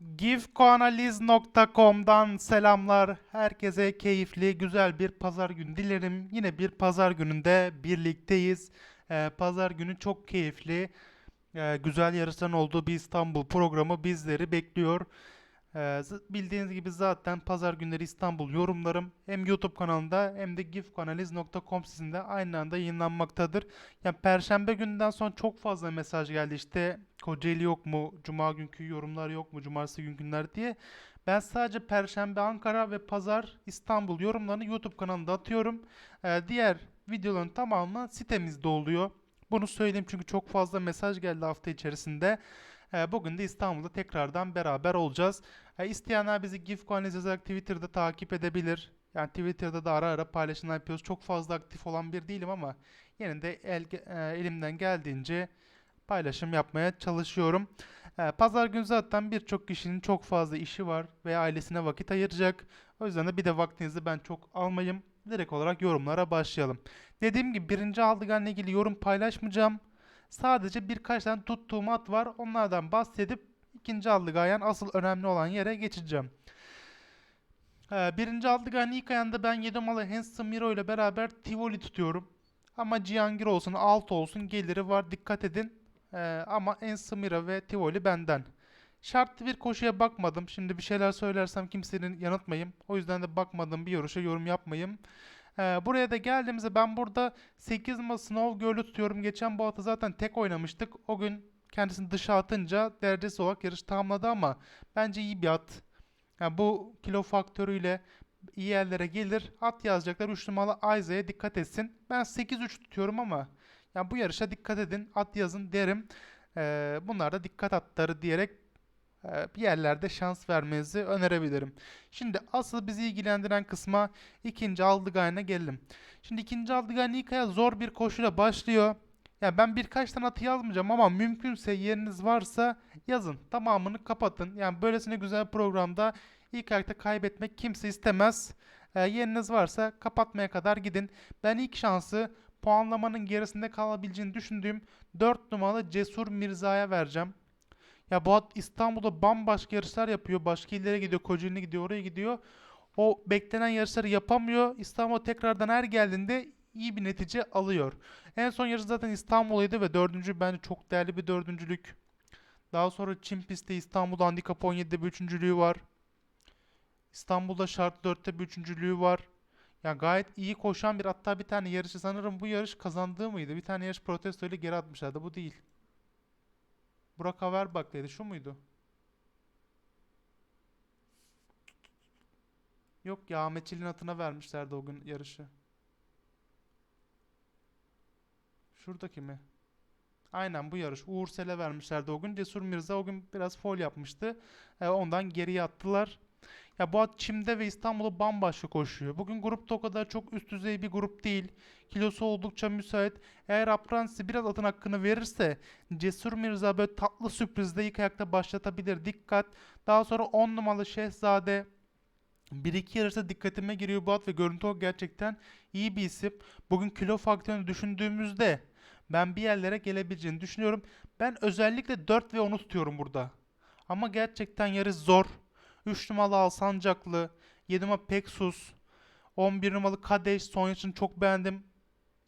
Gifkoanaliz.com'dan selamlar. Herkese keyifli, güzel bir pazar günü dilerim. Yine bir pazar gününde birlikteyiz. Ee, pazar günü çok keyifli, e, güzel yarışların olduğu bir İstanbul programı bizleri bekliyor. Ee, bildiğiniz gibi zaten pazar günleri İstanbul yorumlarım hem YouTube kanalında hem de gifkoanaliz.com sitesinde aynı anda yayınlanmaktadır. Yani Perşembe günden sonra çok fazla mesaj geldi işte Kocaeli yok mu, Cuma günkü yorumlar yok mu, Cumartesi gün günler diye. Ben sadece Perşembe Ankara ve Pazar İstanbul yorumlarını YouTube kanalında atıyorum. Ee, diğer videoların tamamı sitemizde oluyor. Bunu söyleyeyim çünkü çok fazla mesaj geldi hafta içerisinde. Ee, bugün de İstanbul'da tekrardan beraber olacağız. Ee, isteyenler bizi GIF analiz yazarak Twitter'da takip edebilir. Yani Twitter'da da ara ara paylaşımlar yapıyoruz. Çok fazla aktif olan bir değilim ama yine de el, e, elimden geldiğince paylaşım yapmaya çalışıyorum. Pazar günü zaten birçok kişinin çok fazla işi var ve ailesine vakit ayıracak. O yüzden de bir de vaktinizi ben çok almayayım. Direkt olarak yorumlara başlayalım. Dediğim gibi birinci aldıganla ilgili yorum paylaşmayacağım. Sadece birkaç tane tuttuğum at var. Onlardan bahsedip ikinci aldıgan asıl önemli olan yere geçeceğim. Ee, birinci aldıganın ilk ayında ben 7 numaralı Handsome Miro ile beraber Tivoli tutuyorum. Ama Cihangir olsun, Alt olsun geliri var dikkat edin. Ee, ama Ensamira ve Tivoli benden. Şartlı bir koşuya bakmadım. Şimdi bir şeyler söylersem kimsenin yanıltmayayım. O yüzden de bakmadığım bir yarışa yorum yapmayayım. Ee, buraya da geldiğimizde ben burada 8 numaralı Snow Girl'ü tutuyorum. Geçen bu atı zaten tek oynamıştık. O gün kendisini dışa atınca derecesi olarak yarış tamamladı ama bence iyi bir at. Yani bu kilo faktörüyle iyi yerlere gelir. At yazacaklar. 3 numaralı Ayza'ya dikkat etsin. Ben 8-3 tutuyorum ama yani bu yarışa dikkat edin. At yazın derim. Ee, bunlar da dikkat atları diyerek bir yerlerde şans vermenizi önerebilirim. Şimdi asıl bizi ilgilendiren kısma ikinci Aldıgay'ına gelelim. Şimdi ikinci Aldıgay'ın ilk ayağı zor bir koşuyla başlıyor. Ya ben birkaç tane atı yazmayacağım ama mümkünse yeriniz varsa yazın. Tamamını kapatın. Yani böylesine güzel programda ilk ayakta kaybetmek kimse istemez. Ee, yeriniz varsa kapatmaya kadar gidin. Ben ilk şansı puanlamanın gerisinde kalabileceğini düşündüğüm 4 numaralı Cesur Mirza'ya vereceğim. Ya bu İstanbul'da bambaşka yarışlar yapıyor. Başka illere gidiyor. Kocaeli'ne gidiyor. Oraya gidiyor. O beklenen yarışları yapamıyor. İstanbul'a tekrardan her geldiğinde iyi bir netice alıyor. En son yarış zaten İstanbul'daydı ve dördüncü bence çok değerli bir dördüncülük. Daha sonra Çin pistte İstanbul'da Handikap 17'de bir üçüncülüğü var. İstanbul'da şart 4'te bir üçüncülüğü var. Ya gayet iyi koşan bir hatta bir tane yarışı sanırım bu yarış kazandığı mıydı? Bir tane yarış protesto ile geri atmışlardı. Bu değil. Burak Haverbak'taydı. Şu muydu? Yok ya Ahmet Çelik'in atına vermişlerdi o gün yarışı. Şuradaki mi? Aynen bu yarış. Uğur Sel'e vermişlerdi o gün. Cesur Mirza o gün biraz foul yapmıştı. E, ondan geriye attılar. Ya bu at Çim'de ve İstanbul'da bambaşka koşuyor. Bugün grupta o kadar çok üst düzey bir grup değil. Kilosu oldukça müsait. Eğer Apransi biraz atın hakkını verirse Cesur Mirza böyle tatlı sürprizle ilk ayakta başlatabilir. Dikkat. Daha sonra 10 numaralı Şehzade. Bir iki yarışta dikkatime giriyor bu at ve görüntü olarak gerçekten iyi bir isim. Bugün kilo faktörünü düşündüğümüzde ben bir yerlere gelebileceğini düşünüyorum. Ben özellikle 4 ve 10'u tutuyorum burada. Ama gerçekten yarış zor. 3 numaralı Alsancaklı, 7 numaralı Peksus, 11 numaralı Kadeş son yarışını çok beğendim.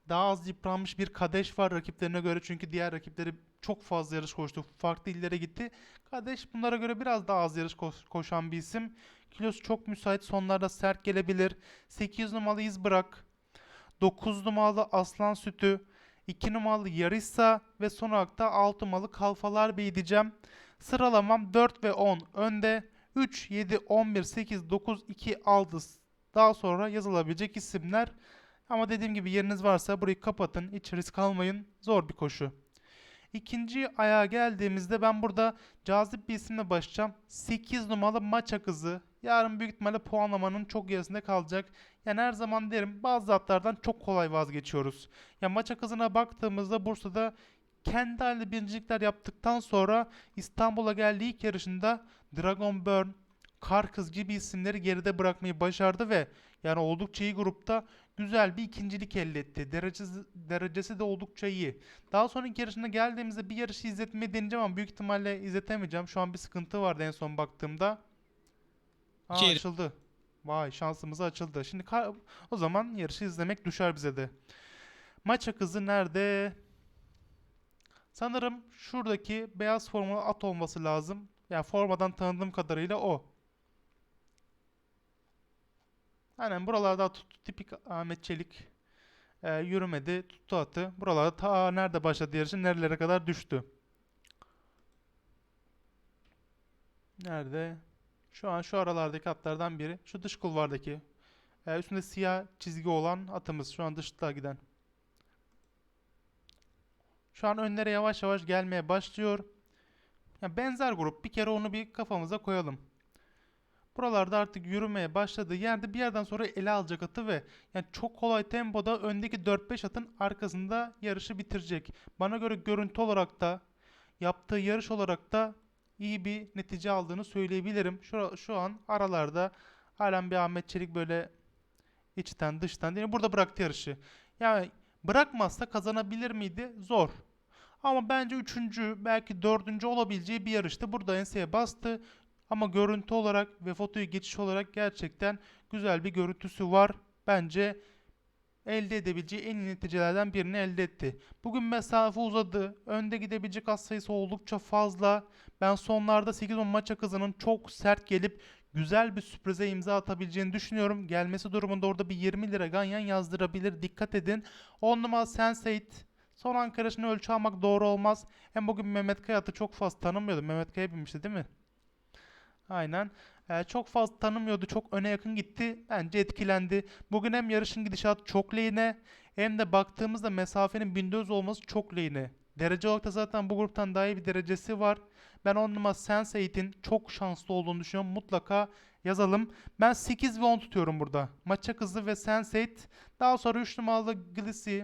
Daha az yıpranmış bir Kadeş var rakiplerine göre çünkü diğer rakipleri çok fazla yarış koştu. Farklı illere gitti. Kadeş bunlara göre biraz daha az yarış koş- koşan bir isim. Kilosu çok müsait. Sonlarda sert gelebilir. 8 numaralı iz bırak. 9 numaralı Aslan Sütü. 2 numaralı Yarissa ve son olarak da 6 numaralı Kalfalar Bey diyeceğim. Sıralamam 4 ve 10 önde. 3, 7, 11, 8, 9, 2, 6 daha sonra yazılabilecek isimler. Ama dediğim gibi yeriniz varsa burayı kapatın. Hiç risk almayın. Zor bir koşu. İkinci ayağa geldiğimizde ben burada cazip bir isimle başlayacağım. 8 numaralı maça kızı. Yarın büyük ihtimalle puanlamanın çok gerisinde kalacak. Yani her zaman derim bazı atlardan çok kolay vazgeçiyoruz. Ya maça kızına baktığımızda Bursa'da kendi halinde birincilikler yaptıktan sonra İstanbul'a geldiği ilk yarışında Dragon Burn, Kar Kız gibi isimleri geride bırakmayı başardı ve yani oldukça iyi grupta güzel bir ikincilik elde etti. Derecesi, derecesi de oldukça iyi. Daha sonraki yarışına geldiğimizde bir yarışı izletmeyi deneyeceğim ama büyük ihtimalle izletemeyeceğim. Şu an bir sıkıntı vardı en son baktığımda. Aa açıldı. Vay şansımız açıldı. Şimdi o zaman yarışı izlemek düşer bize de. Maç akızı nerede? Sanırım şuradaki beyaz formalı at olması lazım. Yani formadan tanıdığım kadarıyla o. Aynen buralarda tuttu tipik Ahmet Çelik e, yürümedi tuttu atı. Buralarda ta nerede başladı yarışı nerelere kadar düştü. Nerede? Şu an şu aralardaki atlardan biri. Şu dış kulvardaki. E, üstünde siyah çizgi olan atımız. Şu an dışta giden. Şu an önlere yavaş yavaş gelmeye başlıyor. Ya benzer grup. Bir kere onu bir kafamıza koyalım. Buralarda artık yürümeye başladığı yerde bir yerden sonra ele alacak atı ve yani çok kolay tempoda öndeki 4-5 atın arkasında yarışı bitirecek. Bana göre görüntü olarak da yaptığı yarış olarak da iyi bir netice aldığını söyleyebilirim. Şu, şu an aralarda halen bir Ahmet Çelik böyle içten dıştan değil? Burada bıraktı yarışı. Yani bırakmazsa kazanabilir miydi? Zor. Ama bence üçüncü belki dördüncü olabileceği bir yarıştı. Burada enseye bastı. Ama görüntü olarak ve fotoyu geçiş olarak gerçekten güzel bir görüntüsü var. Bence elde edebileceği en iyi neticelerden birini elde etti. Bugün mesafe uzadı. Önde gidebilecek az sayısı oldukça fazla. Ben sonlarda 8-10 maç akızının çok sert gelip güzel bir sürprize imza atabileceğini düşünüyorum. Gelmesi durumunda orada bir 20 lira ganyan yazdırabilir. Dikkat edin. 10 numara Sense8. Son Ankara'sını ölçü almak doğru olmaz. Hem bugün Mehmet Kaya atı çok fazla tanımıyordu. Mehmet Kaya binmişti değil mi? Aynen. Ee, çok fazla tanımıyordu. Çok öne yakın gitti. Bence etkilendi. Bugün hem yarışın gidişatı çok lehine hem de baktığımızda mesafenin 1400 olması çok lehine. Derece olarak da zaten bu gruptan daha iyi bir derecesi var. Ben 10 numara Sense8'in çok şanslı olduğunu düşünüyorum. Mutlaka yazalım. Ben 8 ve 10 tutuyorum burada. Maça kızı ve Sense8. Daha sonra 3 numaralı Glissy.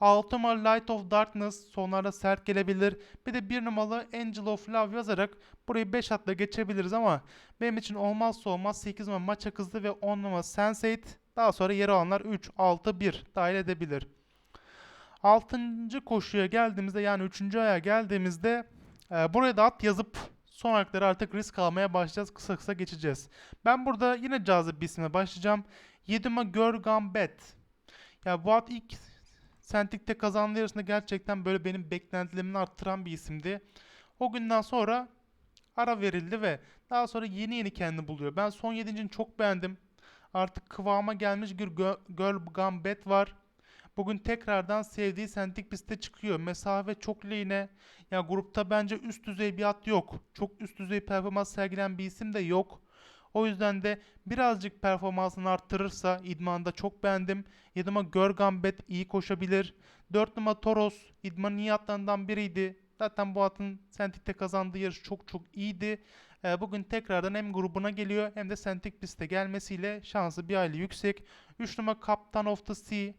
6 numaralı Light of Darkness sonlarda sert gelebilir. Bir de 1 numaralı Angel of Love yazarak burayı 5 atla geçebiliriz ama benim için olmazsa olmaz 8 numara maça kızdı ve 10 numara Sense8. Daha sonra yer alanlar 3, 6, 1 dahil edebilir. 6. koşuya geldiğimizde yani 3. aya geldiğimizde e, buraya da at yazıp son ayakları artık risk almaya başlayacağız. Kısa kısa geçeceğiz. Ben burada yine cazip bir isimle başlayacağım. 7 numara Görgambet. Ya bu at ilk Sentik'te kazandığı yarışında gerçekten böyle benim beklentilerimi arttıran bir isimdi. O günden sonra ara verildi ve daha sonra yeni yeni kendini buluyor. Ben son 7.'ini çok beğendim. Artık kıvama gelmiş bir Girl Gambet var. Bugün tekrardan sevdiği sentik piste çıkıyor. Mesafe çok lehine. Ya grupta bence üst düzey bir at yok. Çok üst düzey performans sergilen bir isim de yok. O yüzden de birazcık performansını arttırırsa idmanda çok beğendim. 7 numara Görgambet iyi koşabilir. 4 numara Toros idmanın iyi atlarından biriydi. Zaten bu atın Sentik'te kazandığı yarış çok çok iyiydi. Ee, bugün tekrardan hem grubuna geliyor hem de Sentik piste gelmesiyle şansı bir aile yüksek. 3 numara Captain of the Sea.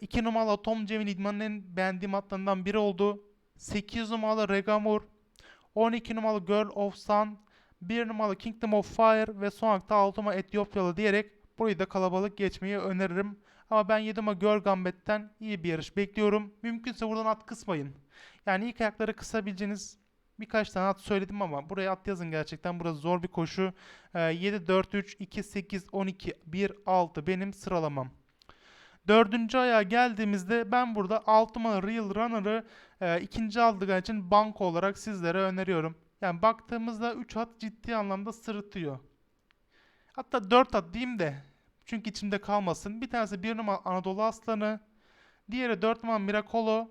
2 numaralı Tom Cemil idmanın en beğendiğim atlarından biri oldu. 8 numaralı Regamur. 12 numaralı Girl of Sun. 1 numaralı Kingdom of Fire ve son 6 numara Etiyopyalı diyerek burayı da kalabalık geçmeyi öneririm. Ama ben 7 numara Girl Gambet'ten iyi bir yarış bekliyorum. Mümkünse buradan at kısmayın. Yani ilk ayakları kısabileceğiniz birkaç tane at söyledim ama buraya at yazın gerçekten. Burası zor bir koşu. Ee, 7, 4, 3, 2, 8, 12, 1, 6 benim sıralamam. Dördüncü ayağa geldiğimizde ben burada 6 numara Real Runner'ı e, ikinci aldığı için banko olarak sizlere öneriyorum. Yani baktığımızda 3 at ciddi anlamda sırıtıyor. Hatta 4 at diyeyim de çünkü içimde kalmasın. Bir tanesi 1 numara Anadolu Aslanı, diğeri 4 numara Miracolo,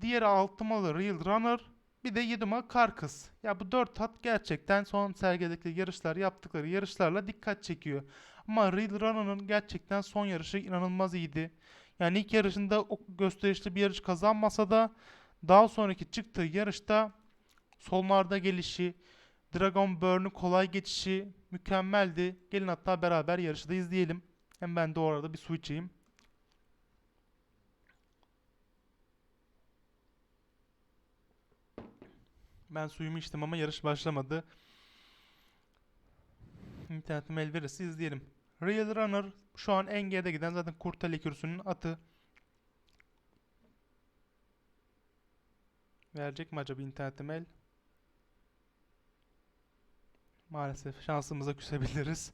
diğeri 6 numaralı Real Runner, bir de 7 numara Karkız. Ya bu 4 at gerçekten son sergideki yarışlar yaptıkları yarışlarla dikkat çekiyor. Ama Real Runner'ın gerçekten son yarışı inanılmaz iyiydi. Yani ilk yarışında o gösterişli bir yarış kazanmasa da daha sonraki çıktığı yarışta sonlarda gelişi, Dragon Burn'u kolay geçişi mükemmeldi. Gelin hatta beraber yarışı da izleyelim. Hem ben de o arada bir su içeyim. Ben suyumu içtim ama yarış başlamadı. internetim el verirse izleyelim. Real Runner şu an en geride giden zaten Kurtali kürsünün atı. Verecek mi acaba internetim el? Maalesef şansımıza küsebiliriz.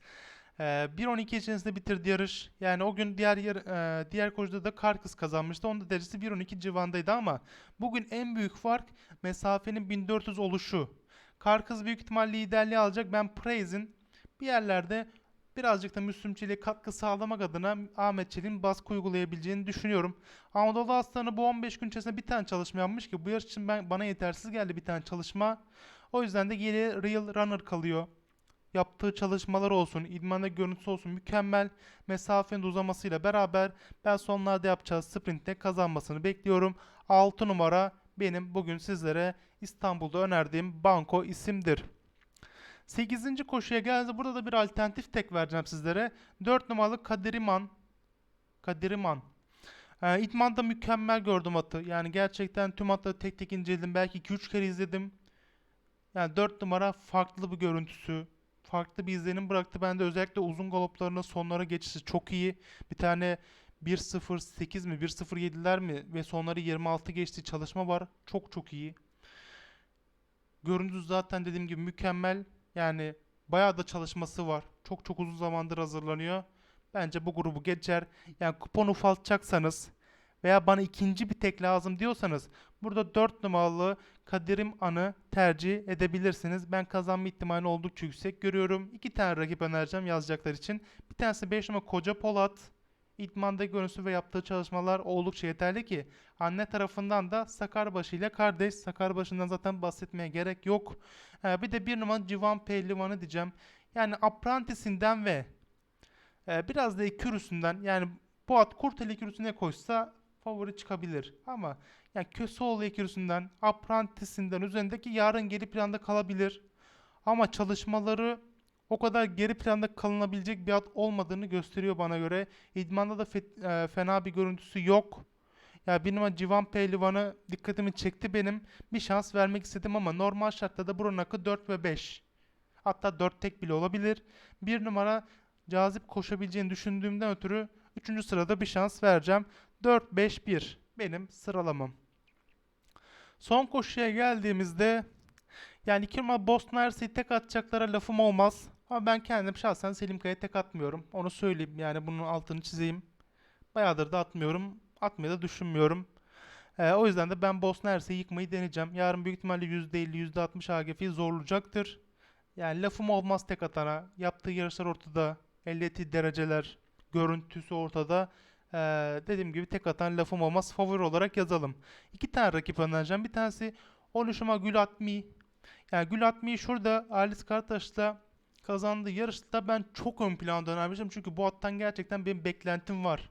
Ee, 1.12 içerisinde bitirdi yarış. Yani o gün diğer yar, e, diğer koşuda da Karkız kazanmıştı. Onun da derecesi 1.12 civandaydı ama bugün en büyük fark mesafenin 1400 oluşu. Karkız büyük ihtimal liderliği alacak. Ben Praise'in bir yerlerde birazcık da Müslümçiliğe katkı sağlamak adına Ahmet Çelik'in baskı uygulayabileceğini düşünüyorum. Anadolu Aslanı bu 15 gün içerisinde bir tane çalışma yapmış ki bu yarış için ben, bana yetersiz geldi bir tane çalışma. O yüzden de geriye Real Runner kalıyor. Yaptığı çalışmalar olsun, idmanda görüntüsü olsun mükemmel. Mesafenin uzamasıyla beraber ben sonlarda yapacağı sprintte kazanmasını bekliyorum. 6 numara benim bugün sizlere İstanbul'da önerdiğim banko isimdir. 8. koşuya geldi. Burada da bir alternatif tek vereceğim sizlere. 4 numaralı Kadiriman. Kadiriman. Ee, İdman'da mükemmel gördüm atı. Yani gerçekten tüm atları tek tek inceledim. Belki 2-3 kere izledim. Yani 4 numara farklı bir görüntüsü. Farklı bir izlenim bıraktı. Ben de özellikle uzun galoplarının sonlara geçişi çok iyi. Bir tane 1.08 mi 1.07'ler mi ve sonları 26 geçtiği çalışma var. Çok çok iyi. Görüntüsü zaten dediğim gibi mükemmel. Yani bayağı da çalışması var. Çok çok uzun zamandır hazırlanıyor. Bence bu grubu geçer. Yani kupon ufaltacaksanız veya bana ikinci bir tek lazım diyorsanız burada 4 numaralı Kadir'im An'ı tercih edebilirsiniz. Ben kazanma ihtimali oldukça yüksek görüyorum. İki tane rakip önereceğim yazacaklar için. Bir tanesi 5 numara Koca Polat. İdmanda görüntüsü ve yaptığı çalışmalar oldukça yeterli ki anne tarafından da Sakarbaşı ile kardeş. Sakarbaşı'ndan zaten bahsetmeye gerek yok. Ee, bir de bir numara Civan Pehlivan'ı diyeceğim. Yani Apprentice'inden ve e, biraz da Ekürüsünden yani bu at Kurteli Ekürüsüne koşsa favori çıkabilir. Ama yani Köseoğlu Ekürüsünden, Apprentice'inden üzerindeki yarın geri planda kalabilir. Ama çalışmaları o kadar geri planda kalınabilecek bir at olmadığını gösteriyor bana göre. İdmanda da e, fena bir görüntüsü yok. Ya bir numara Civan Pehlivan'ı dikkatimi çekti benim. Bir şans vermek istedim ama normal şartlarda buranın hakkı 4 ve 5. Hatta 4 tek bile olabilir. Bir numara cazip koşabileceğini düşündüğümden ötürü 3. sırada bir şans vereceğim. 4-5-1 benim sıralamam. Son koşuya geldiğimizde yani iki numara Boston Hershey'i tek atacaklara lafım olmaz. Ama ben kendim şahsen Selim Kaya'ya tek atmıyorum. Onu söyleyeyim yani bunun altını çizeyim. Bayağıdır da atmıyorum. Atmayı da düşünmüyorum. Ee, o yüzden de ben Boston Hershey'i yıkmayı deneyeceğim. Yarın büyük ihtimalle %50, %60 AGF'yi zorlayacaktır. Yani lafım olmaz tek atana. Yaptığı yarışlar ortada. Elde ettiği dereceler, görüntüsü ortada. Ee, dediğim gibi tek atan lafım olmaz. Favori olarak yazalım. İki tane rakip önereceğim. Bir tanesi 13 numara Gül Atmi. Yani Gül Atmi'yi şurada Alice Kartaş'ta kazandığı yarışta ben çok ön planda önermiştim. Çünkü bu attan gerçekten benim beklentim var.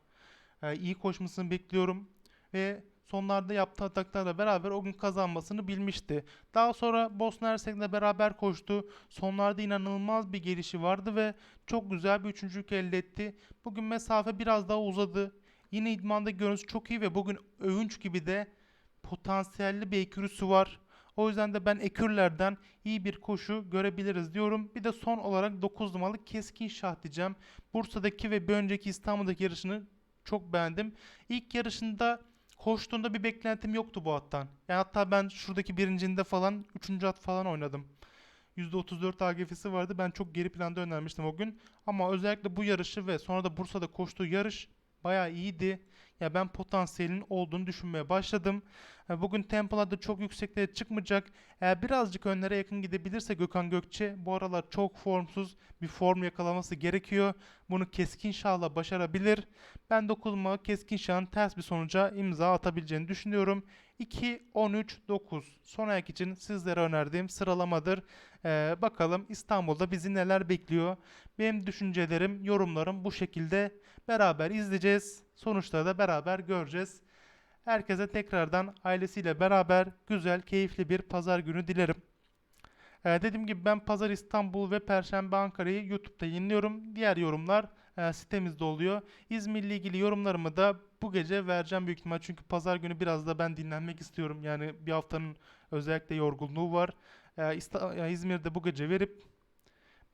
Ee, iyi koşmasını bekliyorum. Ve sonlarda yaptığı ataklarla beraber o gün kazanmasını bilmişti. Daha sonra Bosna Hersek'le beraber koştu. Sonlarda inanılmaz bir gelişi vardı ve çok güzel bir üçüncülük elde etti. Bugün mesafe biraz daha uzadı. Yine idmanda görüntüsü çok iyi ve bugün övünç gibi de potansiyelli bir ekürüsü var. O yüzden de ben ekürlerden iyi bir koşu görebiliriz diyorum. Bir de son olarak 9 numaralı Keskin Şah diyeceğim. Bursa'daki ve bir önceki İstanbul'daki yarışını çok beğendim. İlk yarışında koştuğunda bir beklentim yoktu bu attan. Yani hatta ben şuradaki birincinde falan 3. at falan oynadım. %34 AGF'si vardı. Ben çok geri planda önermiştim o gün. Ama özellikle bu yarışı ve sonra da Bursa'da koştuğu yarış bayağı iyiydi. Ya ben potansiyelin olduğunu düşünmeye başladım. E, Bugün tempolarda çok yükseklere çıkmayacak. Eğer birazcık önlere yakın gidebilirse Gökhan Gökçe bu aralar çok formsuz bir form yakalaması gerekiyor. Bunu Keskin Şah'la başarabilir. Ben dokunma Keskin Şah'ın ters bir sonuca imza atabileceğini düşünüyorum. 2, 13, 9 son ayak için sizlere önerdiğim sıralamadır. Ee, bakalım İstanbul'da bizi neler bekliyor. Benim düşüncelerim, yorumlarım bu şekilde. Beraber izleyeceğiz. Sonuçları da beraber göreceğiz. Herkese tekrardan ailesiyle beraber güzel, keyifli bir pazar günü dilerim. Ee, dediğim gibi ben Pazar İstanbul ve Perşembe Ankara'yı YouTube'da yayınlıyorum. Diğer yorumlar e, sitemizde oluyor. İzmir'le ilgili yorumlarımı da bu gece vereceğim büyük ihtimal. Çünkü pazar günü biraz da ben dinlenmek istiyorum. Yani bir haftanın özellikle yorgunluğu var. Ee, İzmir'de bu gece verip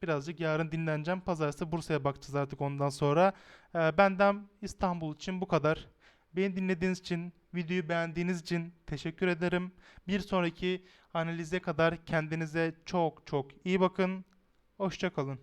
Birazcık yarın dinleneceğim. Pazartesi Bursa'ya bakacağız artık ondan sonra. Ee, benden İstanbul için bu kadar. Beni dinlediğiniz için, videoyu beğendiğiniz için teşekkür ederim. Bir sonraki analize kadar kendinize çok çok iyi bakın. Hoşça kalın.